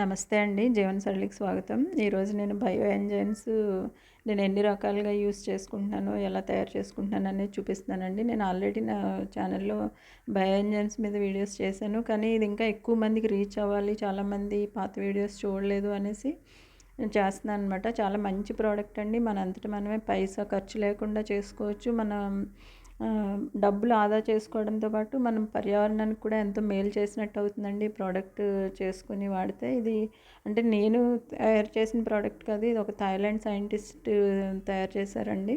నమస్తే అండి. జీవన సరళికి స్వాగతం. ఈరోజు నేను బయో ఎంజైమ్స్ నేను ఎన్ని రకాలుగా యూస్ చేసుకుంటున్నాను ఎలా తయారు చేసుకుంటున్నాను అనేది చూపిస్తానండి నేను ఆల్రెడీ నా ఛానల్లో బయో ఎంజైమ్స్ మీద వీడియోస్ చేశాను. కానీ ఇది ఇంకా ఎక్కువ మందికి రీచ్ అవ్వాలి చాలామంది పాత వీడియోస్ చూడలేదు అనేసి నేను చేస్తున్నాను అనమాట చాలా మంచి ప్రోడక్ట్ అండి. మన అంతటి మనమే పైసా ఖర్చు లేకుండా చేసుకోవచ్చు. మనం డబ్బులు ఆదా చేసుకోవడంతో పాటు మనం పర్యావరణానికి కూడా ఎంతో మేలు చేసినట్టు అవుతుందండి. ఈ ప్రోడక్ట్ చేసుకుని వాడితే ఇది అంటే నేను తయారు చేసిన ప్రోడక్ట్ కాదు ఇది ఒక థాయిలాండ్ సైంటిస్ట్ తయారు చేశారండి.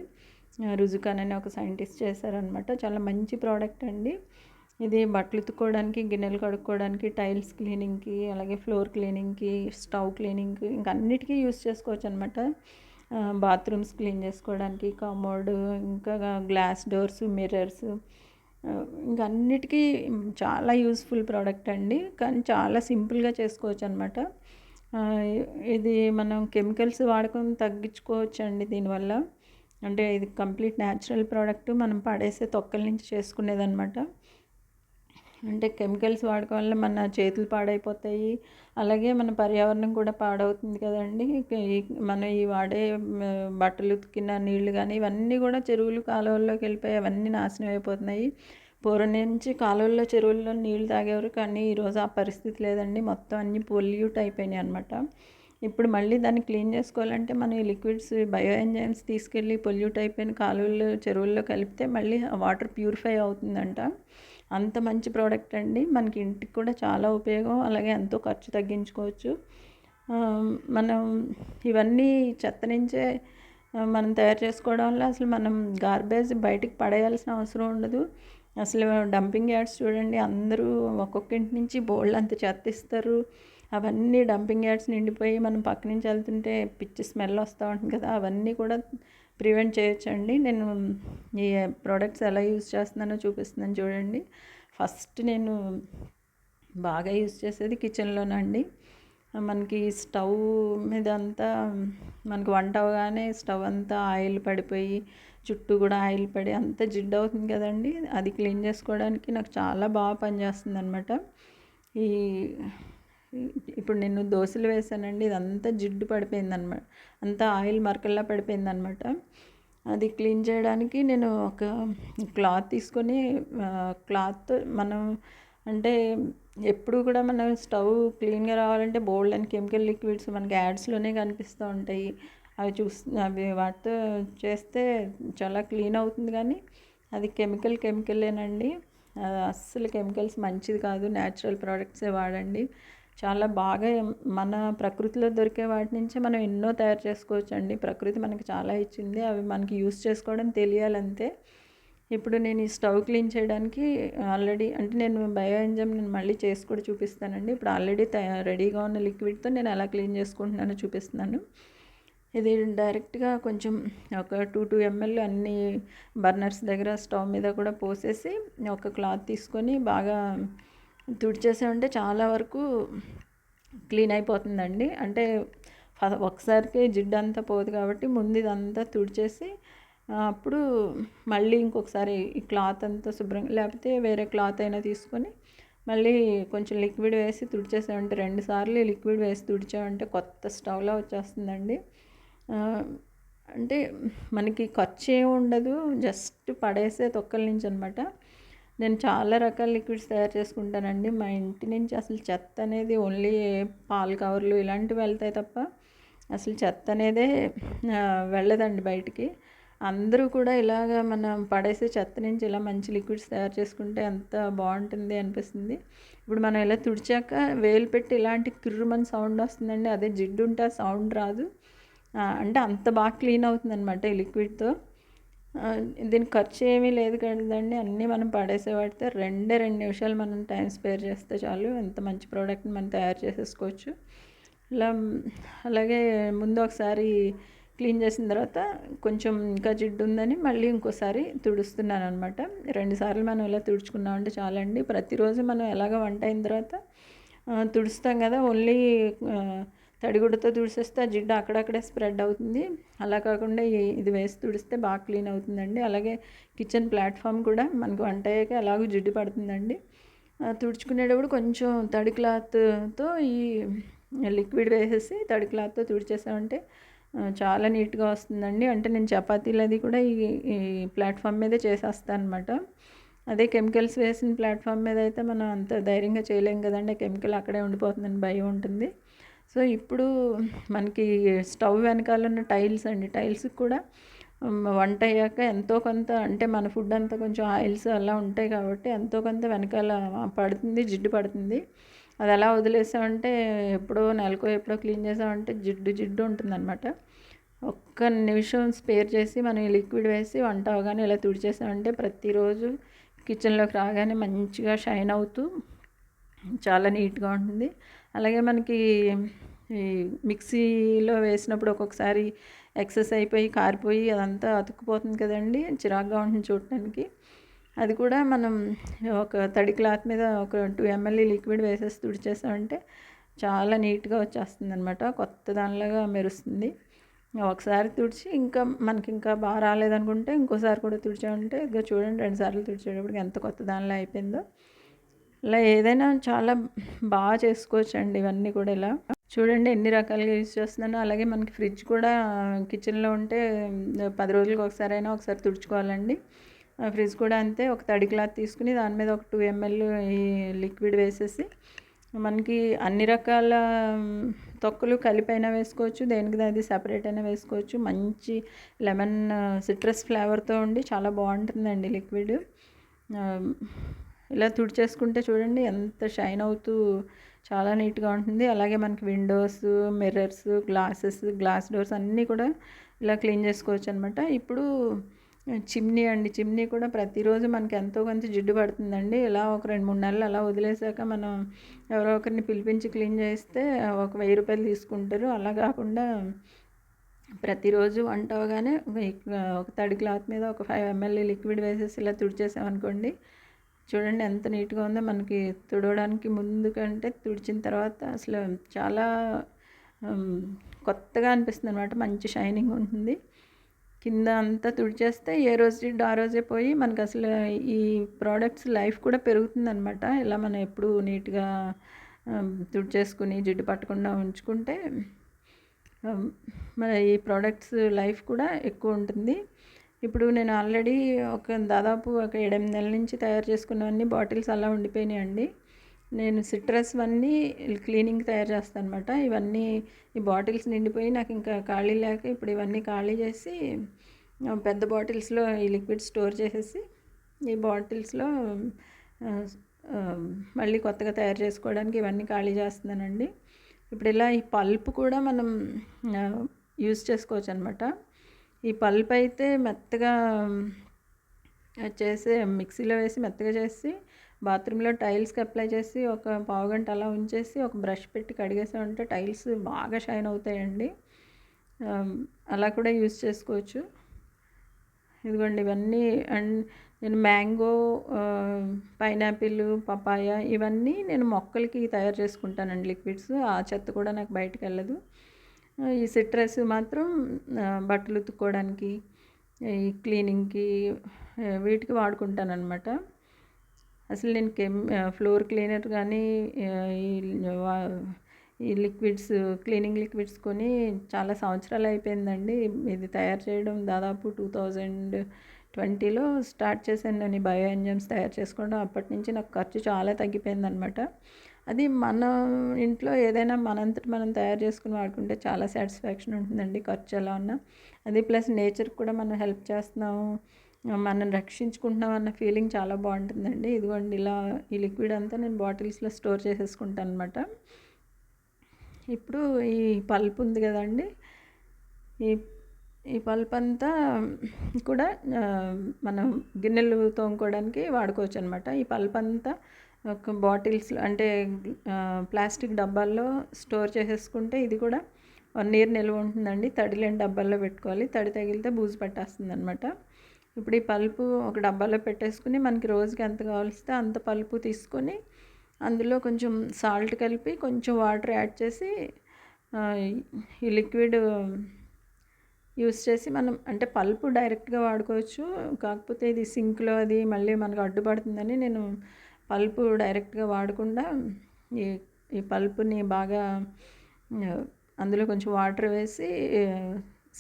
రుజుకాన్ అనే ఒక సైంటిస్ట్ చేశారనమాట చాలా మంచి ప్రోడక్ట్ అండి. ఇది బట్టలు ఉతుక్కోవడానికి గిన్నెలు కడుక్కోవడానికి టైల్స్ క్లీనింగ్కి అలాగే ఫ్లోర్ క్లీనింగ్కి స్టవ్ క్లీనింగ్కి ఇంకా అన్నిటికీ యూస్ చేసుకోవచ్చు అనమాట బాత్రూమ్స్ క్లీన్ చేసుకోవడానికి కమోడ్ ఇంకా గ్లాస్ డోర్స్ మిర్రర్స్ ఇంకా అన్నిటికీ చాలా యూస్ఫుల్ ప్రోడక్ట్ అండి. కానీ చాలా సింపుల్గా చేసుకోవచ్చు అనమాట ఇది మనం కెమికల్స్ వాడకం తగ్గించుకోవచ్చు అండి దీనివల్ల. అంటే ఇది కంప్లీట్ న్యాచురల్ ప్రోడక్ట్ మనం పడేసే తొక్కల నుంచి చేసుకునేదనమాట అంటే కెమికల్స్ వాడకం వల్ల మన చేతులు పాడైపోతాయి. అలాగే మన పర్యావరణం కూడా పాడవుతుంది కదండి. మనం ఈ వాడే బట్టలు ఉతికిన నీళ్ళు కానీ ఇవన్నీ కూడా చెరువులు కాలువల్లోకి వెళ్ళిపోయి అవన్నీ నాశనం అయిపోతున్నాయి. పూర్వం నుంచి కాలువల్లో చెరువుల్లో నీళ్ళు తాగేవారు. కానీ ఈరోజు ఆ పరిస్థితి లేదండి. మొత్తం అన్నీ పొల్యూట్ అయిపోయినాయి అనమాట ఇప్పుడు మళ్ళీ దాన్ని క్లీన్ చేసుకోవాలంటే మనం ఈ లిక్విడ్స్ బయో ఎంజైమ్స్ తీసుకెళ్ళి పొల్యూట్ అయిపోయిన కాలువల్లో చెరువుల్లో కలిపితే మళ్ళీ వాటర్ ప్యూరిఫై అవుతుందంట. అంత మంచి ప్రోడక్ట్ అండి. మనకి ఇంటికి కూడా చాలా ఉపయోగం. అలాగే ఎంతో ఖర్చు తగ్గించుకోవచ్చు. మనం ఇవన్నీ చెత్త నుంచే మనం తయారు చేసుకోవడం వల్ల అసలు మనం గార్బేజ్ బయటికి పడేయాల్సిన అవసరం ఉండదు. అసలు డంపింగ్ యార్డ్స్ చూడండి అందరూ ఒక్కొక్క ఇంటి నుంచి బోల్డ్ అంత చెత్త ఇస్తారు. అవన్నీ డంపింగ్ యార్డ్స్ నిండిపోయి మనం పక్క నుంచి వెళ్తుంటే పిచ్చి స్మెల్ వస్తూ ఉంటుంది కదా. అవన్నీ కూడా ప్రివెంట్ చేయొచ్చండి. నేను ఈ ప్రోడక్ట్స్ ఎలా యూజ్ చేస్తున్నానో చూపిస్తున్నాను చూడండి. ఫస్ట్ నేను బాగా యూజ్ చేసేది కిచెన్లోనండి మనకి స్టవ్ మీద అంతా మనకు వంట అవగానే స్టవ్ అంతా ఆయిల్ పడిపోయి చుట్టూ కూడా ఆయిల్ పడి అంతా జిడ్డు అవుతుంది కదండి. అది క్లీన్ చేసుకోవడానికి నాకు చాలా బాగా పనిచేస్తుంది అనమాట ఈ ఇప్పుడు నేను దోశలు వేసానండి. ఇదంతా జిడ్డు పడిపోయింది అనమాట అంతా ఆయిల్ మరకల్లా పడిపోయిందనమాట అది క్లీన్ చేయడానికి నేను ఒక క్లాత్ తీసుకొని క్లాత్ మనం అంటే ఎప్పుడు కూడా మనం స్టవ్ క్లీన్గా రావాలంటే బోల్డ్ అండ్ కెమికల్ లిక్విడ్స్ మనకి యాడ్స్లోనే కనిపిస్తూ ఉంటాయి. అవి చూస్ అవి వాటితో చేస్తే చాలా క్లీన్ అవుతుంది కానీ అది కెమికల్ కెమికలేనండి. అస్సలు కెమికల్స్ మంచిది కాదు. న్యాచురల్ ప్రోడక్ట్సే వాడండి. చాలా బాగా మన ప్రకృతిలో దొరికే వాటి నుంచే మనం ఎన్నో తయారు చేసుకోవచ్చు అండి ప్రకృతి మనకి చాలా ఇచ్చింది. అవి మనకి యూస్ చేసుకోవడం తెలియాలంతే. ఇప్పుడు నేను ఈ స్టవ్ క్లీన్ చేయడానికి ఆల్రెడీ అంటే నేను బయో ఎంజమ్ నేను మళ్ళీ చేసి కూడా చూపిస్తానండి. ఇప్పుడు ఆల్రెడీ రెడీగా ఉన్న లిక్విడ్తో నేను ఎలా క్లీన్ చేసుకుంటున్నానో చూపిస్తున్నాను. ఇది డైరెక్ట్గా కొంచెం ఒక టూ టూ ఎంఎల్ అన్ని బర్నర్స్ దగ్గర స్టవ్ మీద కూడా పోసేసి ఒక క్లాత్ తీసుకొని బాగా తుడిచేసామంటే చాలా వరకు క్లీన్ అయిపోతుందండి. అంటే ఒకసారికి జిడ్డు అంతా పోదు కాబట్టి ముందు ఇదంతా తుడిచేసి అప్పుడు మళ్ళీ ఇంకొకసారి ఈ క్లాత్ అంతా శుభ్రంగా లేకపోతే వేరే క్లాత్ అయినా తీసుకొని మళ్ళీ కొంచెం లిక్విడ్ వేసి తుడిచేసామంటే రెండు సార్లు లిక్విడ్ వేసి తుడిచామంటే కొత్త స్టవ్లో వచ్చేస్తుందండి. అంటే మనకి ఖర్చు ఏమి ఉండదు. జస్ట్ పడేసే తొక్కల నుంచి అనమాట నేను చాలా రకాల లిక్విడ్స్ తయారు చేసుకుంటానండి. మా ఇంటి నుంచి అసలు చెత్త అనేది ఓన్లీ పాల కవర్లు ఇలాంటివి వెళ్తాయి తప్ప అసలు చెత్త అనేదే వెళ్ళదండి బయటికి. అందరూ కూడా ఇలాగ మనం పడేసే చెత్త నుంచి ఇలా మంచి లిక్విడ్స్ తయారు చేసుకుంటే ఎంత బాగుంటుంది అనిపిస్తుంది. ఇప్పుడు మనం ఇలా తుడిచాక వేలు పెట్టి ఇలాంటి కిర్రుమని సౌండ్ వస్తుందండి. అదే జిడ్డు ఉంటే సౌండ్ రాదు. అంటే అంత బాగా క్లీన్ అవుతుంది అనమాట ఈ లిక్విడ్తో. దీనికి ఖర్చు ఏమీ లేదు కదండి. అన్నీ మనం పడేసే పడితే రెండే రెండు నిమిషాలు మనం టైం స్పేర్ చేస్తే చాలు. ఎంత మంచి ప్రోడక్ట్ని మనం తయారు చేసేసుకోవచ్చు. ఇలా అలాగే ముందు ఒకసారి క్లీన్ చేసిన తర్వాత కొంచెం ఇంకా జిడ్డు ఉందని మళ్ళీ ఇంకోసారి తుడుస్తున్నాను అనమాట రెండుసార్లు మనం ఇలా తుడుచుకున్నామంటే చాలండి. ప్రతిరోజు మనం ఎలాగ వంట అయిన తర్వాత తుడుస్తాం కదా. ఓన్లీ తడిగుడ్డతో తుడిసేస్తే ఆ జిడ్డు అక్కడక్కడే స్ప్రెడ్ అవుతుంది. అలా కాకుండా ఇది వేసి తుడిస్తే బాగా క్లీన్ అవుతుందండి. అలాగే కిచెన్ ప్లాట్ఫామ్ కూడా మనకు వంట అయ్యాక ఎలాగో జిడ్డు పడుతుందండి. తుడుచుకునేటప్పుడు కొంచెం తడి క్లాత్తో ఈ లిక్విడ్ వేసేసి తడి క్లాత్తో తుడిచేసామంటే చాలా నీట్గా వస్తుందండి. అంటే నేను చపాతీలు అది కూడా ఈ ఈ ప్లాట్ఫామ్ మీదే చేసేస్తాను అనమాట అదే కెమికల్స్ వేసిన ప్లాట్ఫామ్ మీద అయితే మనం అంత ధైర్యంగా చేయలేం కదండి. కెమికల్ అక్కడే ఉండిపోతుందని భయం ఉంటుంది. సో ఇప్పుడు మనకి స్టవ్ వెనకాల ఉన్న టైల్స్ అండి. టైల్స్కి కూడా వంట అయ్యాక ఎంతో కొంత అంటే మన ఫుడ్ అంతా కొంచెం ఆయిల్స్ అలా ఉంటాయి కాబట్టి ఎంతో కొంత వెనకాల పడుతుంది జిడ్డు పడుతుంది. అది ఎలా వదిలేసామంటే ఎప్పుడో నెలకో ఎప్పుడో క్లీన్ చేసామంటే జిడ్డు జిడ్డు ఉంటుందన్నమాట. ఒక్క నిమిషం స్పేర్ చేసి మనం లిక్విడ్ వేసి వంట అవగానే ఇలా తుడిచేసామంటే ప్రతిరోజు కిచెన్లోకి రాగానే మంచిగా షైన్ అవుతూ చాలా నీట్గా ఉంటుంది. అలాగే మనకి ఈ మిక్సీలో వేసినప్పుడు ఒక్కొక్కసారి ఎక్సెస్ అయిపోయి కారిపోయి అదంతా అతుక్కుపోతుంది కదండి చిరాగ్గా ఉంటుంది చూడటానికి. అది కూడా మనం ఒక తడి క్లాత్ మీద ఒక టూ ఎంఎల్ లిక్విడ్ వేసేసి తుడిచేసామంటే చాలా నీట్గా వచ్చేస్తుంది అనమాట కొత్త దానిలాగా మెరుస్తుంది. ఒకసారి తుడిచి ఇంకా మనకి ఇంకా బాగా రాలేదనుకుంటే ఇంకోసారి కూడా తుడిచామంటే ఇక చూడండి రెండు సార్లు తుడిచేటప్పటికి ఎంత కొత్త దానిలో అయిపోయిందో. ఇలా ఏదైనా చాలా బాగా చేసుకోవచ్చండి ఇవన్నీ కూడా ఇలా. చూడండి ఎన్ని రకాలుగా యూజ్ చేస్తున్నాను. అలాగే మనకి ఫ్రిడ్జ్ కూడా కిచెన్లో ఉంటే పది రోజులకు ఒకసారి అయినా ఒకసారి తుడుచుకోవాలండి. ఫ్రిడ్జ్ కూడా అంతే ఒక తడి క్లాత్ తీసుకుని దాని మీద ఒక టూ ఎంఎల్ ఈ లిక్విడ్ వేసేసి మనకి అన్ని రకాల తొక్కలు కలిపైనా వేసుకోవచ్చు దేనికి అది సపరేట్ అయినా వేసుకోవచ్చు. మంచి లెమన్ సిట్రస్ ఫ్లేవర్తో ఉండి చాలా బాగుంటుందండి లిక్విడ్. ఇలా తుడిచేసుకుంటే చూడండి ఎంత షైన్ అవుతూ చాలా నీట్గా ఉంటుంది. అలాగే మనకి windows mirrors glasses glass doors అన్నీ కూడా ఇలా క్లీన్ చేసుకోవచ్చు అనమాట ఇప్పుడు చిమ్నీ అండి. చిమ్నీ కూడా ప్రతిరోజు మనకి ఎంతో కొంత జిడ్డు పడుతుందండి. ఇలా ఒక రెండు మూడు నెలలు అలా వదిలేసాక మనం ఎవరో ఒకరిని పిలిపించి క్లీన్ చేస్తే ఒక వెయ్యి రూపాయలు తీసుకుంటారు. అలా కాకుండా ప్రతిరోజు వంట అవగానే ఒక తడి క్లాత్ మీద ఒక ఫైవ్ ఎంఎల్ లిక్విడ్ వేసేసి ఇలా తుడిచేసామనుకోండి చూడండి ఎంత నీట్గా ఉందో మనకి తుడవడానికి ముందు కంటే తుడిచిన తర్వాత అసలు చాలా కొత్తగా అనిపిస్తుంది అనమాట మంచి షైనింగ్ ఉంటుంది. కింద అంతా తుడిచేస్తే ఏ రోజు ఆ రోజే పోయి మనకు అసలు ఈ ప్రోడక్ట్స్ లైఫ్ కూడా పెరుగుతుంది అనమాట ఇలా మనం ఎప్పుడు నీట్గా తుడిచేసుకుని జిడ్డు పట్టకుండా ఉంచుకుంటే మన ఈ ప్రోడక్ట్స్ లైఫ్ కూడా ఎక్కువ ఉంటుంది. ఇప్పుడు నేను ఆల్రెడీ ఒక దాదాపు ఒక ఏడెనిమిది నెలల నుంచి తయారు చేసుకున్నవన్నీ బాటిల్స్ అలా ఉండిపోయినాయి అండి నేను సిట్రస్ అన్నీ క్లీనింగ్ తయారు చేస్తాను అనమాట ఇవన్నీ ఈ బాటిల్స్ నిండిపోయి నాకు ఇంకా ఖాళీ లేక ఇప్పుడు ఇవన్నీ ఖాళీ చేసి పెద్ద బాటిల్స్లో ఈ లిక్విడ్ స్టోర్ చేసేసి ఈ బాటిల్స్లో మళ్ళీ కొత్తగా తయారు చేసుకోవడానికి ఇవన్నీ ఖాళీ చేస్తున్నానండి. ఇప్పుడు ఇలా ఈ పల్ప్ కూడా మనం యూస్ చేసుకోవచ్చు అనమాట ఈ పల్ప్ అయితే మెత్తగా చేసి మిక్సీలో వేసి మెత్తగా చేసి బాత్రూంలో టైల్స్కి అప్లై చేసి ఒక పావు గంట అలా ఉంచేసి ఒక బ్రష్ పెట్టి కడిగేసామంటే టైల్స్ బాగా షైన్ అవుతాయండి. అలా కూడా యూస్ చేసుకోవచ్చు. ఇదిగోండి ఇవన్నీ అండ్ నేను మ్యాంగో పైనాపిల్ పపాయ ఇవన్నీ నేను మొక్కలకి తయారు చేసుకుంటానండి లిక్విడ్స్. ఆ చెత్త కూడా నాకు బయటకు వెళ్ళదు. ఈ సిట్రస్ మాత్రం బట్టలు ఉతుక్కోవడానికి ఈ క్లీనింగ్కి వీటికి వాడుకుంటాను అనమాట అసలు నేను కెమ్ ఫ్లోర్ క్లీనర్ కానీ ఈ లిక్విడ్స్ క్లీనింగ్ లిక్విడ్స్ కొని చాలా సంవత్సరాలు అయిపోయిందండి. ఇది తయారు చేయడం దాదాపు టూ థౌజండ్ ట్వంటీలో స్టార్ట్ చేశాను నేను బయో ఎంజమ్స్ తయారు చేసుకోవడం. అప్పటి నుంచి నాకు ఖర్చు చాలా తగ్గిపోయిందనమాట అది మన ఇంట్లో ఏదైనా మనంతటి మనం తయారు చేసుకుని వాడుకుంటే చాలా సాటిస్ఫాక్షన్ ఉంటుందండి ఖర్చు ఎలా ఉన్నా. అది ప్లస్ నేచర్కి కూడా మనం హెల్ప్ చేస్తున్నాము మనం రక్షించుకుంటున్నాం అన్న ఫీలింగ్ చాలా బాగుంటుందండి. ఇదిగోండి ఇలా ఈ లిక్విడ్ అంతా నేను బాటిల్స్లో స్టోర్ చేసేసుకుంటాను అనమాట ఇప్పుడు ఈ పల్ప్ ఉంది కదండి ఈ ఈ పల్ప్ అంతా కూడా మనం గిన్నెలు తోముకోవడానికి వాడుకోవచ్చు అనమాట ఈ పల్ప్ అంతా బాటిల్స్ అంటే ప్లాస్టిక్ డబ్బాల్లో స్టోర్ చేసేసుకుంటే ఇది కూడా వన్ ఇయర్ నిల్వ ఉంటుందండి. తడి లేని డబ్బాల్లో పెట్టుకోవాలి. తడి తగిలితే బూజు పట్టేస్తుంది అనమాట ఇప్పుడు ఈ పల్పు ఒక డబ్బాలో పెట్టేసుకుని మనకి రోజుకి ఎంత కావాల్స్తే అంత పల్పు తీసుకొని అందులో కొంచెం సాల్ట్ కలిపి కొంచెం వాటర్ యాడ్ చేసి ఈ లిక్విడ్ యూస్ చేసి మనం అంటే పల్పు డైరెక్ట్గా వాడుకోవచ్చు. కాకపోతే ఇది సింక్లో అది మళ్ళీ మనకు అడ్డుపడుతుందని నేను పల్పు డైరెక్ట్గా వాడకుండా ఈ ఈ పల్పుని బాగా అందులో కొంచెం వాటర్ వేసి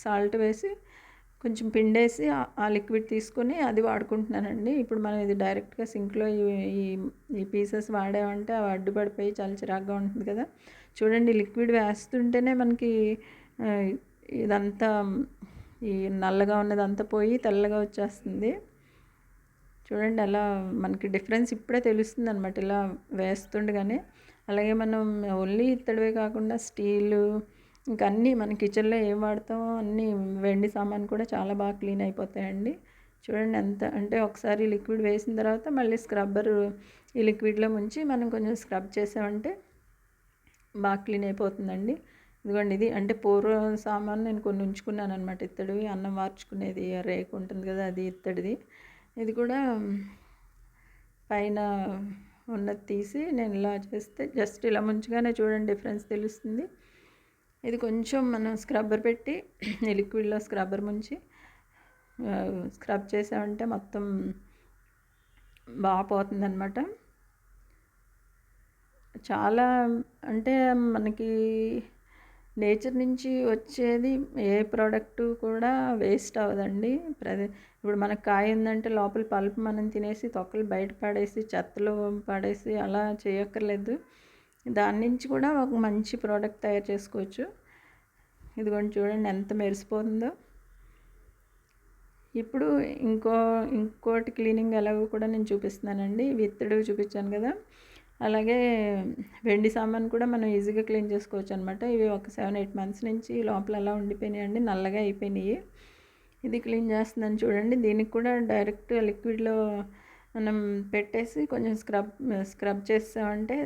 సాల్ట్ వేసి కొంచెం పిండేసి ఆ లిక్విడ్ తీసుకొని అది వాడుకుంటున్నానండి. ఇప్పుడు మనం ఇది డైరెక్ట్గా సింక్లో ఈ ఈ పీసెస్ వాడామంటే అవి అడ్డుపడిపోయి చాలా చిరాగ్గా ఉంటుంది కదా. చూడండి లిక్విడ్ వేస్తుంటేనే మనకి ఇదంతా ఈ నల్లగా ఉన్నదంతా పోయి తెల్లగా వచ్చేస్తుంది. చూడండి అలా మనకి డిఫరెన్స్ ఇప్పుడే తెలుస్తుంది అనమాట ఇలా వేస్తుండగానే అలాగే మనం ఓన్లీ ఇత్తడివే కాకుండా స్టీలు ఇంకా అన్నీ మన కిచెన్లో ఏం వాడతామో అన్నీ వెండి సామాన్ కూడా చాలా బాగా క్లీన్ అయిపోతాయండి. చూడండి ఎంత అంటే ఒకసారి లిక్విడ్ వేసిన తర్వాత మళ్ళీ స్క్రబ్బర్ ఈ లిక్విడ్లో ముంచి మనం కొంచెం స్క్రబ్ చేసామంటే బాగా క్లీన్ అయిపోతుందండి. ఇదిగోండి ఇది అంటే పూర్వ సామాన్ నేను కొన్ని ఉంచుకున్నాను అనమాట ఇత్తడివి అన్నం మార్చుకునేది రేకు ఉంటుంది కదా అది ఇత్తడిది. ఇది కూడా పైన ఉన్నది తీసి నేను ఇలా చేస్తే జస్ట్ ఇలా ముంచుగానే చూడండి డిఫరెన్స్ తెలుస్తుంది. ఇది కొంచెం మనం స్క్రబ్బర్ పెట్టి లిక్విడ్లో స్క్రబ్బర్ ముంచి స్క్రబ్ చేసామంటే మొత్తం బాగా పోతుందన్నమాట. చాలా అంటే మనకి నేచర్ నుంచి వచ్చేది ఏ ప్రోడక్ట్ కూడా వేస్ట్ అవ్వదండి. ప్రతి ఇప్పుడు మనకు కాయ ఉందంటే లోపల పల్ప్ మనం తినేసి తొక్కలు బయట పడేసి చెత్తలు పడేసి అలా చేయక్కర్లేదు. దాని నుంచి కూడా ఒక మంచి ప్రోడక్ట్ తయారు చేసుకోవచ్చు. ఇదిగోండి చూడండి ఎంత మెరిసిపోతుందో. ఇప్పుడు ఇంకో ఇంకోటి క్లీనింగ్ ఎలాగో కూడా నేను చూపిస్తున్నానండి. విత్తడు చూపించాను కదా. అలాగే వెండి సామాన్ కూడా మనం ఈజీగా క్లీన్ చేసుకోవచ్చు అనమాట ఇవి ఒక సెవెన్ ఎయిట్ మంత్స్ నుంచి లోపల అలా ఉండిపోయినాయండి. నల్లగా అయిపోయినాయి. ఇది క్లీన్ చేస్తుందని చూడండి. దీనికి కూడా డైరెక్ట్ లిక్విడ్లో మనం పెట్టేసి కొంచెం స్క్రబ్ స్క్రబ్ చేస్తామంటే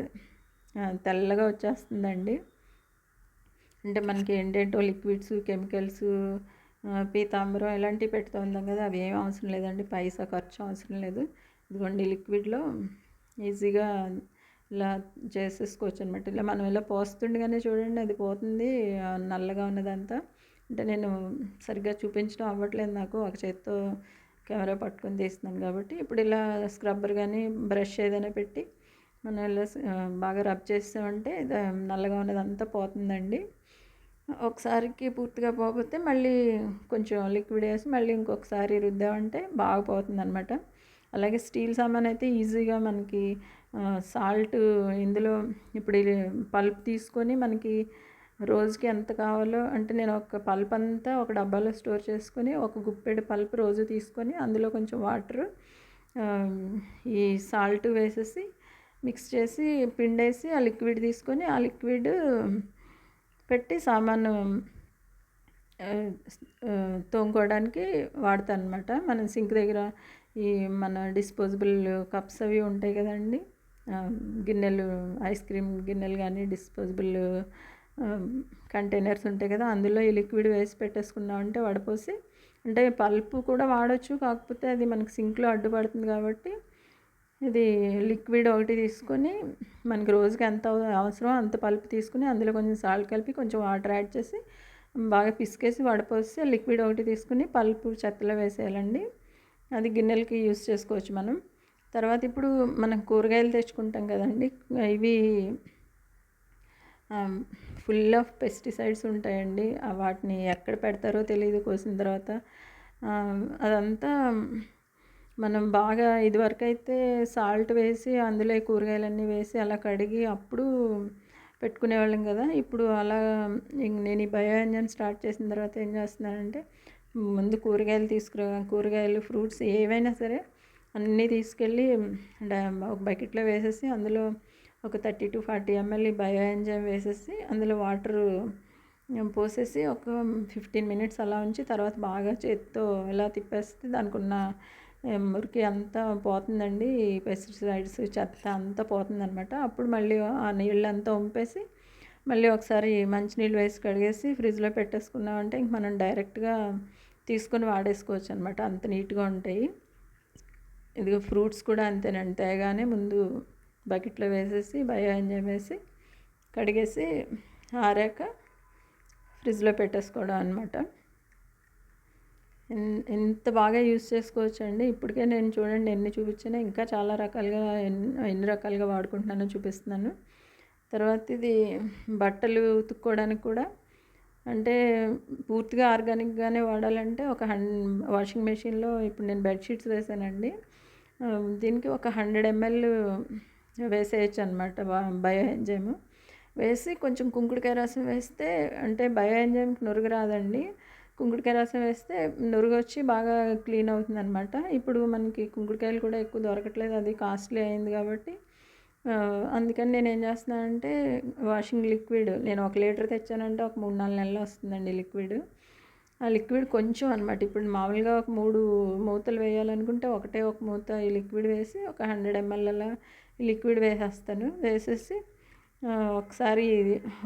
తెల్లగా వచ్చేస్తుందండి. అంటే మనకి ఏంటేంటో లిక్విడ్స్ కెమికల్స్ పీతాంబరం ఇలాంటివి పెడుతూ ఉందాం కదా అవి ఏం అవసరం లేదండి. పైసా ఖర్చు అవసరం లేదు. ఇదిగోండి లిక్విడ్లో ఈజీగా ఇలా చేసేసుకోవచ్చు అనమాట ఇలా మనం ఇలా పోస్తుండగానే చూడండి అది పోతుంది నల్లగా ఉన్నదంతా. అంటే నేను సరిగ్గా చూపించడం అవ్వట్లేదు నాకు ఒక చేత్తో కెమెరా పట్టుకొని తీస్తున్నాను కాబట్టి ఇప్పుడు ఇలా స్క్రబ్బర్ కానీ బ్రష్ ఏదైనా పెట్టి మనం ఇలా బాగా రబ్ చేస్తామంటే నల్లగా ఉన్నదంతా పోతుందండి. ఒకసారికి పూర్తిగా పోకపోతే మళ్ళీ కొంచెం లిక్విడ్ వేసి మళ్ళీ ఇంకొకసారి రుద్దామంటే బాగా పోతుంది అనమాట అలాగే స్టీల్ సామాన్ అయితే ఈజీగా మనకి సాల్ట్ ఇందులో ఇప్పుడు పల్ప్ తీసుకొని మనకి రోజుకి ఎంత కావాలో అంటే నేను ఒక పల్ప్ అంతా ఒక డబ్బాలో స్టోర్ చేసుకుని ఒక గుప్పెడు పల్ప్ రోజు తీసుకొని అందులో కొంచెం వాటర్ ఈ సాల్ట్ వేసేసి మిక్స్ చేసి పిండేసి ఆ లిక్విడ్ తీసుకొని ఆ లిక్విడ్ పెట్టి సామాను తోముకోవడానికి వాడతాను అనమాట మనం సింక్ దగ్గర ఈ మన డిస్పోజబుల్ కప్స్ అవి ఉంటాయి కదండి గిన్నెలు ఐస్ క్రీమ్ గిన్నెలు కానీ డిస్పోజబుల్ కంటైనర్స్ ఉంటాయి కదా అందులో ఈ లిక్విడ్ వేసి పెట్టేసుకున్నామంటే వడపోసి అంటే పల్పు కూడా వాడచ్చు కాకపోతే అది మనకి సింక్లో అడ్డుపడుతుంది కాబట్టి ఇది లిక్విడ్ ఒకటి తీసుకొని మనకి రోజుకి ఎంత అవసరం అంత పల్పు తీసుకుని అందులో కొంచెం సాల్ట్ కలిపి కొంచెం వాటర్ యాడ్ చేసి బాగా పిసికేసి వడపోసి లిక్విడ్ ఒకటి తీసుకుని పల్పు చెత్తలో వేసేయాలండి. అది గిన్నెలకి యూస్ చేసుకోవచ్చు మనం. తర్వాత ఇప్పుడు మనం కూరగాయలు తెచ్చుకుంటాం కదండి ఇవి ఫుల్ ఆఫ్ పెస్టిసైడ్స్ ఉంటాయండి. వాటిని ఎక్కడ పెడతారో తెలియదు కోసిన తర్వాత. అదంతా మనం బాగా ఇదివరకు అయితే సాల్ట్ వేసి అందులో కూరగాయలన్నీ వేసి అలా కడిగి అప్పుడు పెట్టుకునేవాళ్ళం కదా. ఇప్పుడు అలా నేను ఈ బయో ఇంజన్ స్టార్ట్ చేసిన తర్వాత ఏం చేస్తున్నానంటే ముందు కూరగాయలు తీసుకురా కూరగాయలు ఫ్రూట్స్ ఏవైనా సరే అన్నీ తీసుకెళ్ళి ఒక బకెట్లో వేసేసి అందులో ఒక thirty to forty ML bio enzyme వేసేసి అందులో వాటర్ పోసేసి ఒక ఫిఫ్టీన్ మినిట్స్ అలా ఉంచి తర్వాత బాగా చేతితో ఇలా తిప్పేస్తే దానికి ఉన్న మురికి అంతా పోతుందండి. పెస్టిసైడ్స్ చెత్త అంతా పోతుందనమాట అప్పుడు మళ్ళీ ఆ నీళ్ళంతా ఉంపేసి మళ్ళీ ఒకసారి మంచినీళ్ళు వేసి కడిగేసి ఫ్రిడ్జ్లో పెట్టేసుకున్నామంటే ఇంక మనం డైరెక్ట్గా తీసుకొని వాడేసుకోవచ్చు అనమాట అంత నీట్గా ఉంటాయి. ఇదిగో ఫ్రూట్స్ కూడా అంతేనండి. తేగానే ముందు బకెట్లో వేసేసి బయో ఎంజాయ్ వేసి కడిగేసి ఆరాక ఫ్రిడ్జ్లో పెట్టేసుకోవడం అనమాట ఎంత బాగా యూస్ చేసుకోవచ్చు అండి ఇప్పటికే నేను చూడండి ఎన్ని చూపించినా ఇంకా చాలా రకాలుగా ఎన్ని ఎన్ని రకాలుగా వాడుకుంటున్నానో చూపిస్తున్నాను. తర్వాత ఇది బట్టలు ఉతుక్కోవడానికి కూడా అంటే పూర్తిగా ఆర్గానిక్గానే వాడాలంటే ఒక హండ్ వాషింగ్ మెషిన్లో ఇప్పుడు నేను బెడ్షీట్స్ వేసానండి. దీనికి ఒక హండ్రెడ్ ఎంఎల్ వేసేయచ్చు అనమాట బయో ఎంజైమ్ వేసి కొంచెం కుంకుడుకాయ రసం వేస్తే అంటే బయో ఎంజైమ్కి నురుగు రాదండి. కుంకుడుకాయ రసం వేస్తే నురుగు వచ్చి బాగా క్లీన్ అవుతుంది అనమాట ఇప్పుడు మనకి కుంకుడుకాయలు కూడా ఎక్కువ దొరకట్లేదు అది కాస్ట్లీ అయింది కాబట్టి. అందుకని నేను ఏం చేస్తున్నానంటే వాషింగ్ లిక్విడ్ నేను ఒక లీటర్ తెచ్చానంటే ఒక మూడు నాలుగు నెలలు వస్తుందండి లిక్విడ్. ఆ లిక్విడ్ కొంచెం అనమాట ఇప్పుడు మామూలుగా ఒక మూడు మూతలు వేయాలనుకుంటే ఒకటే ఒక మూత ఈ లిక్విడ్ వేసి ఒక హండ్రెడ్ ఎంఎల్ అలా లిక్విడ్ వేసేస్తాను. వేసేసి ఒకసారి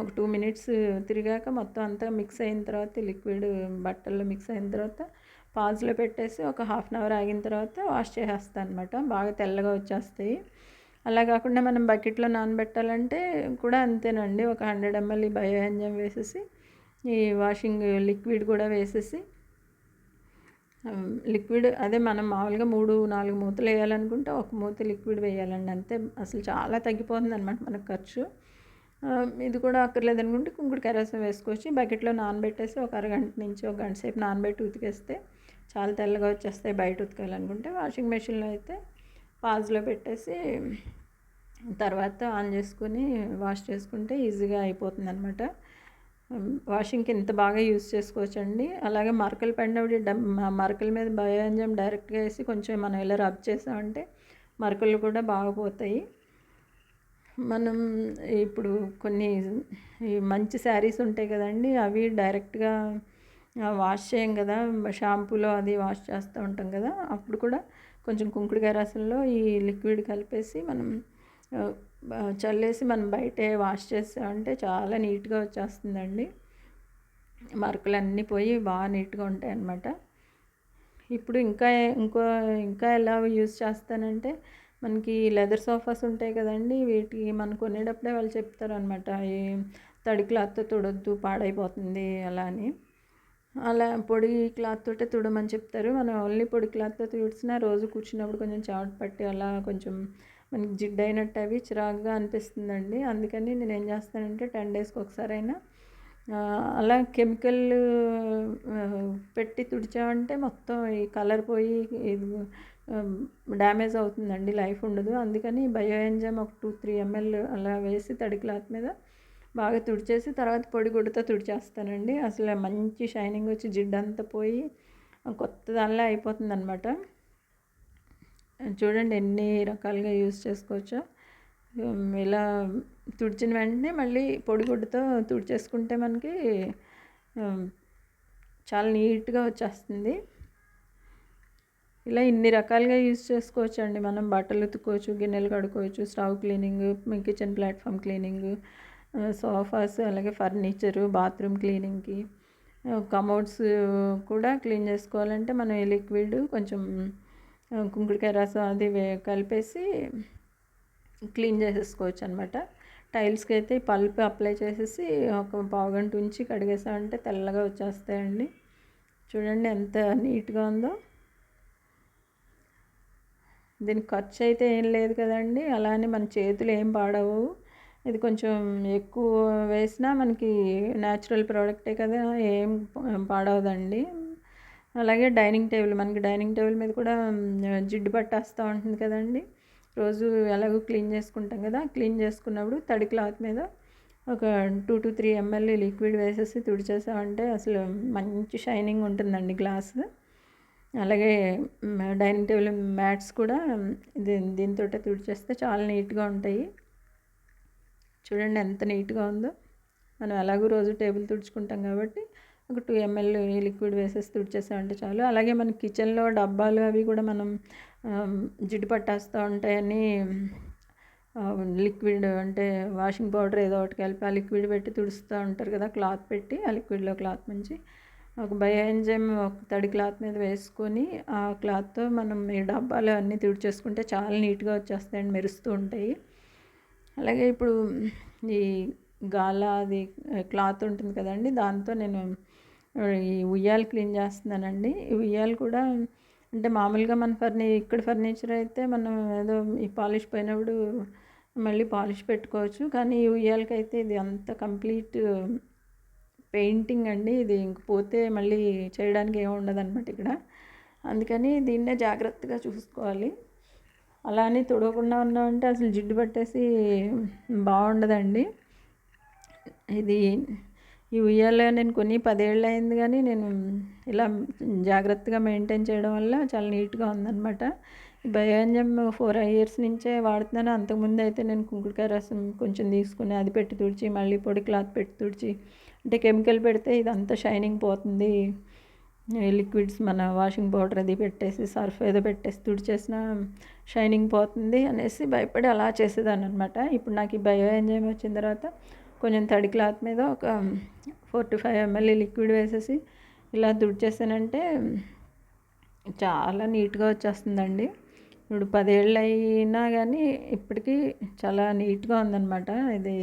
ఒక టూ మినిట్స్ తిరిగాక మొత్తం అంతా మిక్స్ అయిన తర్వాత లిక్విడ్ బట్టల్లో మిక్స్ అయిన తర్వాత పాజ్లో పెట్టేసి ఒక హాఫ్ అన్ అవర్ ఆగిన తర్వాత వాష్ చేసేస్తాను అనమాట బాగా తెల్లగా వచ్చేస్తాయి. అలా కాకుండా మనం బకెట్లో నానబెట్టాలంటే కూడా అంతేనండి. ఒక హండ్రెడ్ ఎంఎల్ బయో ఎంజైమ్ వేసేసి ఈ వాషింగ్ లిక్విడ్ కూడా వేసేసి లిక్విడ్ అదే మనం మామూలుగా మూడు నాలుగు మూతలు వేయాలనుకుంటే ఒక మూత లిక్విడ్ వేయాలండి. అంతే అసలు చాలా తగ్గిపోతుంది అనమాట మనకు ఖర్చు ఇది కూడా అక్కర్లేదు అనుకుంటే కుంకుడుకాయ రసం బకెట్లో నానబెట్టేసి ఒక అరగంట నుంచి ఒక గంట సేపు నానబెట్టి ఉతికేస్తే చాలా తెల్లగా వచ్చేస్తాయి బయట ఉతకాలనుకుంటే. వాషింగ్ మెషిన్లో అయితే పాజ్లో పెట్టేసి తర్వాత ఆన్ చేసుకుని వాష్ చేసుకుంటే ఈజీగా అయిపోతుంది అనమాట వాషింగ్కి ఎంత బాగా యూస్ చేసుకోవచ్చండి. అలాగే మరకలు పడినప్పుడు డమ్- మరకల మీద బయోఎంజమ్ డైరెక్ట్గా వేసి కొంచెం మనం ఇలా రబ్ చేసామంటే మరకలు కూడా బాగా పోతాయి మనం ఇప్పుడు కొన్ని ఈ మంచి శారీస్ ఉంటాయి కదండి అవి డైరెక్ట్గా వాష్ చేయం కదా షాంపూలో అది వాష్ చేస్తూ ఉంటాం కదా అప్పుడు కూడా కొంచెం కుంకుడుకాయ రసంలో ఈ లిక్విడ్ కలిపేసి మనం చల్లేసి మనం బయటే వాష్ చేసామంటే చాలా నీట్గా వచ్చేస్తుందండి. మరకలు అన్నీ పోయి బాగా నీట్గా ఉంటాయి అన్నమాట ఇప్పుడు ఇంకా ఇంకో ఇంకా ఎలా యూజ్ చేస్తానంటే మనకి లెదర్ సోఫాస్ ఉంటాయి కదండి వీటికి మనం కొనేటప్పుడే వాళ్ళు చెప్తారు అనమాట ఈ తడి క్లాత్తో తుడొద్దు పాడైపోతుంది అలా అని. అలా పొడి క్లాత్ తోటే తుడమని చెప్తారు. మనం ఓన్లీ పొడి క్లాత్తో తుడిచినా రోజు కూర్చున్నప్పుడు కొంచెం చావట పట్టి అలా కొంచెం మనకి జిడ్డు అయినట్టు అవి చిరాకుగా అనిపిస్తుందండి. అందుకని నేను ఏం చేస్తానంటే టెన్ డేస్కి ఒకసారైనా అలా కెమికల్ పెట్టి తుడిచామంటే మొత్తం ఈ కలర్ పోయి ఇది డ్యామేజ్ అవుతుందండి. లైఫ్ ఉండదు. అందుకని బయో ఎంజైమ్ ఒక టూ త్రీ ఎంఎల్ అలా వేసి తడి క్లాత్ మీద బాగా తుడిచేసి తర్వాత పొడి గుడ్డతో తుడిచేస్తానండి. అసలు మంచి షైనింగ్ వచ్చి జిడ్డంతా పోయి కొత్త దానిలో అయిపోతుంది అనమాట చూడండి ఎన్ని రకాలుగా యూస్ చేసుకోవచ్చో. ఇలా తుడిచిన వెంటనే మళ్ళీ పొడిగుడ్డతో తుడిచేసుకుంటే మనకి చాలా నీట్గా వచ్చేస్తుంది. ఇలా ఇన్ని రకాలుగా యూస్ చేసుకోవచ్చు అండి. మనం బట్టలు ఉతుక్కోవచ్చు గిన్నెలు కడుక్కోవచ్చు stove cleaning kitchen platform cleaning sofas అలాగే ఫర్నిచరు బాత్రూమ్ క్లీనింగ్కి కమోడ్స్ కూడా క్లీన్ చేసుకోవాలంటే మనం ఈ లిక్విడ్ కొంచెం కుంకుడుకాయ రసం అది కలిపేసి క్లీన్ చేసేసుకోవచ్చు అనమాట టైల్స్కి అయితే పల్ప్ అప్లై చేసేసి ఒక పావుగంట ఉంచి కడిగేసామంటే తెల్లగా వచ్చేస్తాయండి. చూడండి ఎంత నీట్గా ఉందో. దీనికి ఖర్చు అయితే ఏం లేదు కదండి. అలానే మన చేతులు ఏం పాడవు. ఇది కొంచెం ఎక్కువ వేసినా మనకి న్యాచురల్ ప్రోడక్టే కదా ఏం పాడవదండి. అలాగే డైనింగ్ టేబుల్ మనకి డైనింగ్ టేబుల్ మీద కూడా జిడ్డు పట్టేస్తూ ఉంటుంది కదండి. రోజు ఎలాగో క్లీన్ చేసుకుంటాం కదా క్లీన్ చేసుకున్నప్పుడు తడి క్లాత్ మీద ఒక two to three ML liquid వేసేసి తుడిచేసామంటే అసలు మంచి షైనింగ్ ఉంటుందండి గ్లాస్. అలాగే డైనింగ్ టేబుల్ మ్యాట్స్ కూడా ఇది దీంతో తుడిచేస్తే చాలా నీట్గా ఉంటాయి. చూడండి ఎంత నీట్గా ఉందో. మనం ఎలాగో రోజు టేబుల్ తుడుచుకుంటాం కాబట్టి ఒక టూ ఎంఎల్ లిక్విడ్ వేసేసి తుడిచేసామంటే చాలు. అలాగే మన కిచెన్లో డబ్బాలు అవి కూడా మనం జిడ్డు పట్టేస్తూ ఉంటాయని లిక్విడ్ అంటే వాషింగ్ పౌడర్ ఏదో ఒకటి కలిపి ఆ లిక్విడ్ పెట్టి తుడుస్తూ ఉంటారు కదా క్లాత్ పెట్టి ఆ లిక్విడ్లో క్లాత్ మంచి. ఒక బయో ఎంజైమ్ ఒక తడి క్లాత్ మీద వేసుకొని ఆ క్లాత్తో మనం ఈ డబ్బాలు అన్నీ తుడిచేసుకుంటే చాలా నీట్గా వచ్చేస్తాయండి మెరుస్తూ ఉంటాయి. అలాగే ఇప్పుడు ఈ గాల అది క్లాత్ ఉంటుంది కదండి దాంతో నేను ఈ ఉయ్యాలు క్లీన్ చేస్తున్నానండి. ఈ ఉయ్యాలు కూడా అంటే మామూలుగా మన ఫర్ని ఇక్కడ ఫర్నిచర్ అయితే మనం ఏదో ఈ పాలిష్ పోయినప్పుడు మళ్ళీ పాలిష్ పెట్టుకోవచ్చు. కానీ ఈ ఉయ్యాలకైతే ఇది అంత కంప్లీట్ పెయింటింగ్ అండి. ఇది ఇంక పోతే మళ్ళీ చేయడానికి ఏమి ఉండదన్నమాట ఇక్కడ. అందుకని దీన్నే జాగ్రత్తగా చూసుకోవాలి. అలా అని తుడవకుండా ఉన్నామంటే అసలు జిడ్డు పట్టేసి బాగుండదండి. ఇది ఈ ఉయ్యాల నేను కొన్ని పదేళ్ళు అయింది కానీ నేను ఇలా జాగ్రత్తగా మెయింటైన్ చేయడం వల్ల చాలా నీట్గా ఉందన్నమాట. బయోంజం ఫోర్ ఇయర్స్ నుంచే వాడుతున్నాను. అంతకుముందు అయితే నేను కుంకుడుకాయ రసం కొంచెం తీసుకుని అది పెట్టి తుడిచి మళ్ళీ పొడి క్లాత్ పెట్టి తుడిచి అంటే కెమికల్ పెడితే ఇదంతా షైనింగ్ పోతుంది. లిక్విడ్స్ మన వాషింగ్ పౌడర్ అది పెట్టేసి సర్ఫ్ ఏదో పెట్టేసి తుడిచేసిన షైనింగ్ పోతుంది అనేసి భయపడి అలా చేసేదాన్ని అనమాట ఇప్పుడు నాకు ఈ బయో ఎంజాయ్ వచ్చిన తర్వాత కొంచెం తడి క్లాత్ మీద ఒక four to five ML liquid వేసేసి ఇలా తుడిచేసానంటే చాలా నీట్గా వచ్చేస్తుందండి. ఇప్పుడు పదేళ్ళు అయినా కానీ ఇప్పటికీ చాలా నీట్గా ఉందన్నమాట. ఇది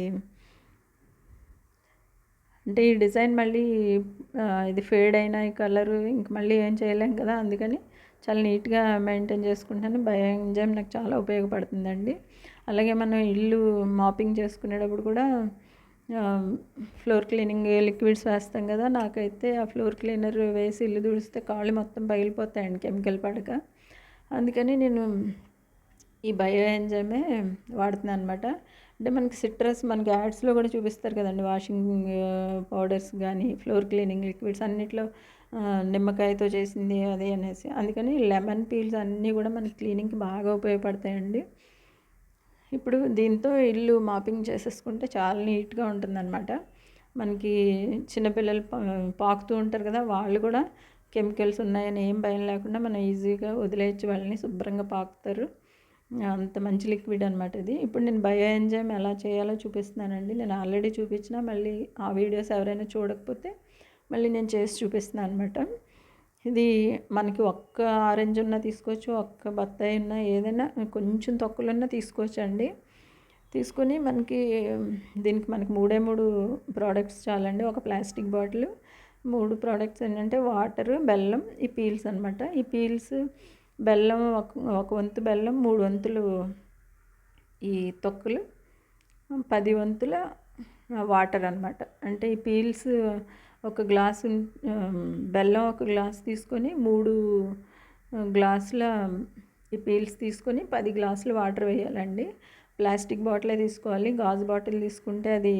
అంటే ఈ డిజైన్ మళ్ళీ ఇది ఫేడ్ అయిన ఈ కలరు ఇంక మళ్ళీ ఏం చేయలేం కదా అందుకని చాలా నీట్గా మెయింటైన్ చేసుకుంటాను. బయోఎంజైమ్ నాకు చాలా ఉపయోగపడుతుందండి. అలాగే మనం ఇల్లు మాపింగ్ చేసుకునేటప్పుడు కూడా ఫ్లోర్ క్లీనింగ్ లిక్విడ్స్ వేస్తాం కదా నాకైతే ఆ ఫ్లోర్ క్లీనర్ వేసి ఇల్లు తుడిస్తే కాళ్ళు మొత్తం పగిలిపోతాయండి కెమికల్ పడక. అందుకని నేను ఈ బయో ఎంజైమే వాడుతున్నాను అనమాట అంటే మనకి సిట్రస్ మనకి యాడ్స్లో కూడా చూపిస్తారు కదండి వాషింగ్ పౌడర్స్ కానీ ఫ్లోర్ క్లీనింగ్ లిక్విడ్స్ అన్నిట్లో నిమ్మకాయతో చేసింది అది అనేసి. అందుకని లెమన్ పీల్స్ అన్నీ కూడా మనకి క్లీనింగ్కి బాగా ఉపయోగపడతాయండి. ఇప్పుడు దీంతో ఇల్లు మాపింగ్ చేసేసుకుంటే చాలా నీట్గా ఉంటుందన్నమాట. మనకి చిన్నపిల్లలు పాకుతూ ఉంటారు కదా వాళ్ళు కూడా కెమికల్స్ ఉన్నాయని ఏం భయం లేకుండా మనం ఈజీగా వదిలేయచ్చు వాళ్ళని శుభ్రంగా పాకుతారు. అంత మంచి లిక్విడ్ అనమాట ఇది. ఇప్పుడు నేను బయో ఎంజైమ్ ఎలా చేయాలో చూపిస్తున్నానండి. నేను ఆల్రెడీ చూపించిన మళ్ళీ ఆ వీడియోస్ ఎవరైనా చూడకపోతే మళ్ళీ నేను చేసి చూపిస్తున్నాను అనమాట ఇది మనకి ఒక్క ఆరెంజ్ ఉన్నా తీసుకోవచ్చు ఒక్క బత్తాయి ఉన్నా ఏదైనా కొంచెం తొక్కలున్నా తీసుకోవచ్చు అండి తీసుకొని మనకి దీనికి మనకి మూడే మూడు ప్రోడక్ట్స్ చాలండి. ఒక ప్లాస్టిక్ బాటిల్ మూడు ప్రోడక్ట్స్ ఏంటంటే వాటర్ బెల్లం ఈ పీల్స్ అనమాట ఈ పీల్స్ బెల్లం ఒక ఒక వంతు బెల్లం మూడు వంతులు ఈ తొక్కులు పది వంతుల వాటర్ అనమాట అంటే ఈ పీల్స్ ఒక గ్లాసు బెల్లం ఒక గ్లాస్ తీసుకొని మూడు గ్లాసుల ఈ పీల్స్ తీసుకొని పది గ్లాసులు వాటర్ వేయాలండి. ప్లాస్టిక్ బాటిలే తీసుకోవాలి. గాజు బాటిల్ తీసుకుంటే అది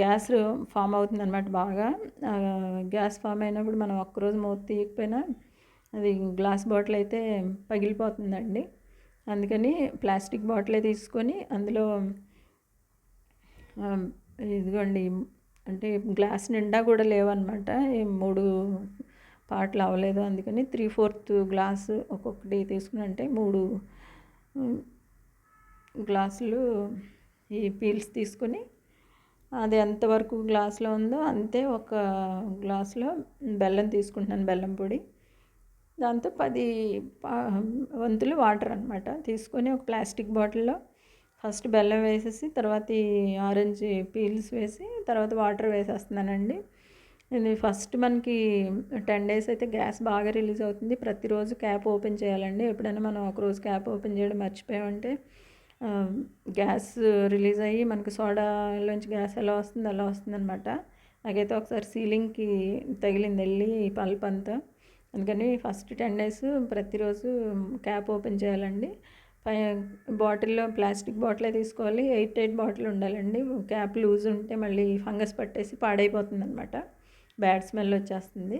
గ్యాస్ ఫామ్ అవుతుంది అనమాట బాగా గ్యాస్ ఫామ్ అయినప్పుడు మనం ఒక్కరోజు మూత తీయకపోయినా అది గ్లాస్ బాటిల్ అయితే పగిలిపోతుందండి. అందుకని ప్లాస్టిక్ బాటిలే తీసుకొని అందులో ఇదిగోండి అంటే గ్లాస్ నిండా కూడా లేవన్నమాట. మూడు పాటలు అవ్వలేదు అందుకని త్రీ ఫోర్త్ గ్లాసు ఒక్కొక్కటి తీసుకుని అంటే మూడు గ్లాసులు ఈ పీల్స్ తీసుకొని అది ఎంతవరకు గ్లాసులో ఉందో అంతే ఒక గ్లాసులో బెల్లం తీసుకుంటున్నాను బెల్లం పొడి. దాంతో పది వంతులు వాటర్ అనమాట తీసుకొని ఒక ప్లాస్టిక్ బాటిల్లో ఫస్ట్ బెల్లం వేసేసి తర్వాత ఈ ఆరెంజ్ పీల్స్ వేసి తర్వాత వాటర్ వేసేస్తున్నానండి. ఇది ఫస్ట్ మనకి టెన్ డేస్ అయితే గ్యాస్ బాగా రిలీజ్ అవుతుంది. ప్రతిరోజు క్యాప్ ఓపెన్ చేయాలండి. ఎప్పుడైనా మనం ఒకరోజు క్యాప్ ఓపెన్ చేయడం మర్చిపోయామంటే గ్యాస్ రిలీజ్ అయ్యి మనకి సోడాలోంచి గ్యాస్ ఎలా వస్తుంది అలా వస్తుంది అనమాట నాకైతే ఒకసారి సీలింగ్కి తగిలింది వెళ్ళి పల్ప్ అంతా. అందుకని ఫస్ట్ టెన్ డేస్ ప్రతిరోజు క్యాప్ ఓపెన్ చేయాలండి. బాటిల్లో ప్లాస్టిక్ బాటిలే తీసుకోవాలి. ఎయిట్ ఎయిట్ బాటిల్ ఉండాలండి. క్యాప్ లూజ్ ఉంటే మళ్ళీ ఫంగస్ పట్టేసి పాడైపోతుంది అనమాట బ్యాడ్ స్మెల్ వచ్చేస్తుంది.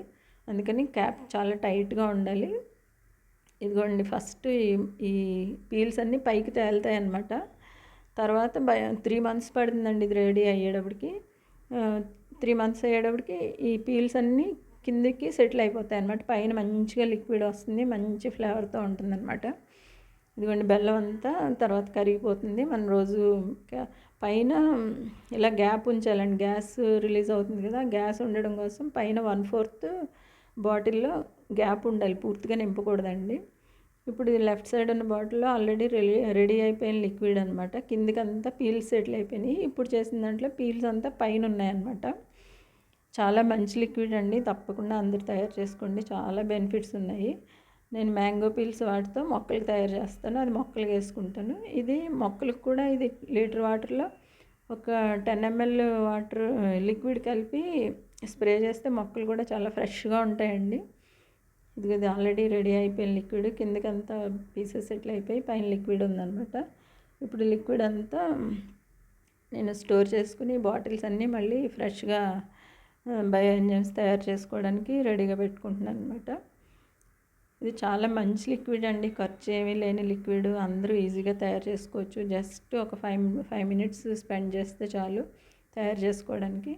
అందుకని క్యాప్ చాలా టైట్గా ఉండాలి. ఇదిగోండి ఫస్ట్ ఈ ఈ పీల్స్ అన్నీ పైకి తేలుతాయి అనమాట తర్వాత బయ త్రీ మంత్స్ పడుతుందండి ఇది రెడీ అయ్యేటప్పటికి. త్రీ మంత్స్ అయ్యేటప్పటికి ఈ పీల్స్ అన్నీ కిందికి సెటిల్ అయిపోతాయి అనమాట పైన మంచిగా లిక్విడ్ వస్తుంది మంచి ఫ్లేవర్తో ఉంటుందన్నమాట. ఇదిగోండి బెల్లం అంతా తర్వాత కరిగిపోతుంది. మనం రోజు పైన ఇలా గ్యాప్ ఉంచాలండి. గ్యాస్ రిలీజ్ అవుతుంది కదా గ్యాస్ ఉండడం కోసం పైన వన్ ఫోర్త్ బాటిల్లో గ్యాప్ ఉండాలి. పూర్తిగా నింపకూడదండి. ఇప్పుడు లెఫ్ట్ సైడ్ ఉన్న బాటిల్లో ఆల్రెడీ రెడీ రెడీ అయిపోయిన లిక్విడ్ అనమాట కిందికంతా పీల్స్ సెటిల్ అయిపోయినాయి. ఇప్పుడు చేసిన దాంట్లో పీల్స్ అంతా పైన ఉన్నాయన్నమాట. చాలా మంచి లిక్విడ్ అండి. తప్పకుండా అందరు తయారు చేసుకోండి. చాలా బెనిఫిట్స్ ఉన్నాయి. నేను మ్యాంగో పీల్స్ వాటితో మొక్కలు తయారు చేస్తాను. అది మొక్కలు వేసుకుంటాను. ఇది మొక్కలకు కూడా ఇది లీటర్ వాటర్లో ఒక టెన్ ఎంఎల్ వాటర్ లిక్విడ్ కలిపి స్ప్రే చేస్తే మొక్కలు కూడా చాలా ఫ్రెష్గా ఉంటాయండి. ఇది ఇది ఆల్రెడీ రెడీ అయిపోయిన లిక్విడ్. కిందకంతా పీసెస్ సెటిల్ అయిపోయి పైన లిక్విడ్ ఉందన్నమాట. ఇప్పుడు లిక్విడ్ అంతా నేను స్టోర్ చేసుకుని బాటిల్స్ అన్నీ మళ్ళీ ఫ్రెష్గా బయో ఇంజన్స్ తయారు చేసుకోవడానికి రెడీగా పెట్టుకుంటున్నాను అనమాట ఇది చాలా మంచి లిక్విడ్ అండి. ఖర్చు ఏమీ లేని లిక్విడ్. అందరూ ఈజీగా తయారు చేసుకోవచ్చు. జస్ట్ ఒక ఫైవ్ ఫైవ్ మినిట్స్ స్పెండ్ చేస్తే చాలు తయారు చేసుకోవడానికి.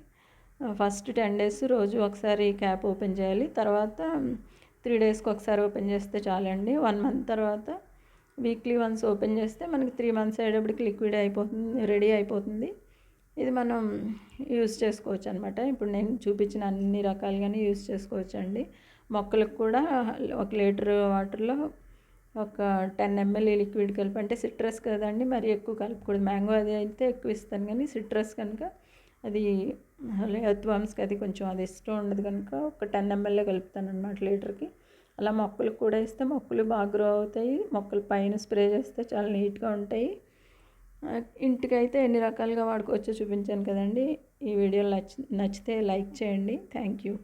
ఫస్ట్ టెన్ డేస్ రోజు ఒకసారి క్యాప్ ఓపెన్ చేయాలి. తర్వాత త్రీ డేస్కి ఒకసారి ఓపెన్ చేస్తే చాలండి. వన్ మంత్ తర్వాత వీక్లీ వన్స్ ఓపెన్ చేస్తే మనకి త్రీ మంత్స్ అయ్యేటప్పటికి లిక్విడ్ అయిపోతుంది రెడీ అయిపోతుంది. ఇది మనం యూస్ చేసుకోవచ్చు అనమాట ఇప్పుడు నేను చూపించిన అన్ని రకాలుగానే యూస్ చేసుకోవచ్చు అండి మొక్కలకు కూడా ఒక లీటర్ వాటర్లో ఒక టెన్ ఎంఎల్ లిక్విడ్ కలిపి. అంటే సిట్రస్ కదండి మరి ఎక్కువ కలపకూడదు మ్యాంగో అది అయితే ఎక్కువ ఇస్తాను కానీ సిట్రస్ కనుక అది ఎర్త్వామ్స్కి అది కొంచెం అది ఇష్టం ఉండదు కనుక ఒక టెన్ ఎంఎల్ఏ కలుపుతాను అనమాట లీటర్కి. అలా మొక్కలకు కూడా ఇస్తే మొక్కలు బాగా గ్రో అవుతాయి. మొక్కలు పైన స్ప్రే చేస్తే చాలా నీట్గా ఉంటాయి. ఇంటికైతే ఎన్ని రకాలుగా వాడుకోవచ్చో చూపించాను కదండి. ఈ వీడియో నచ్చి నచ్చితే లైక్ చేయండి. Thank you.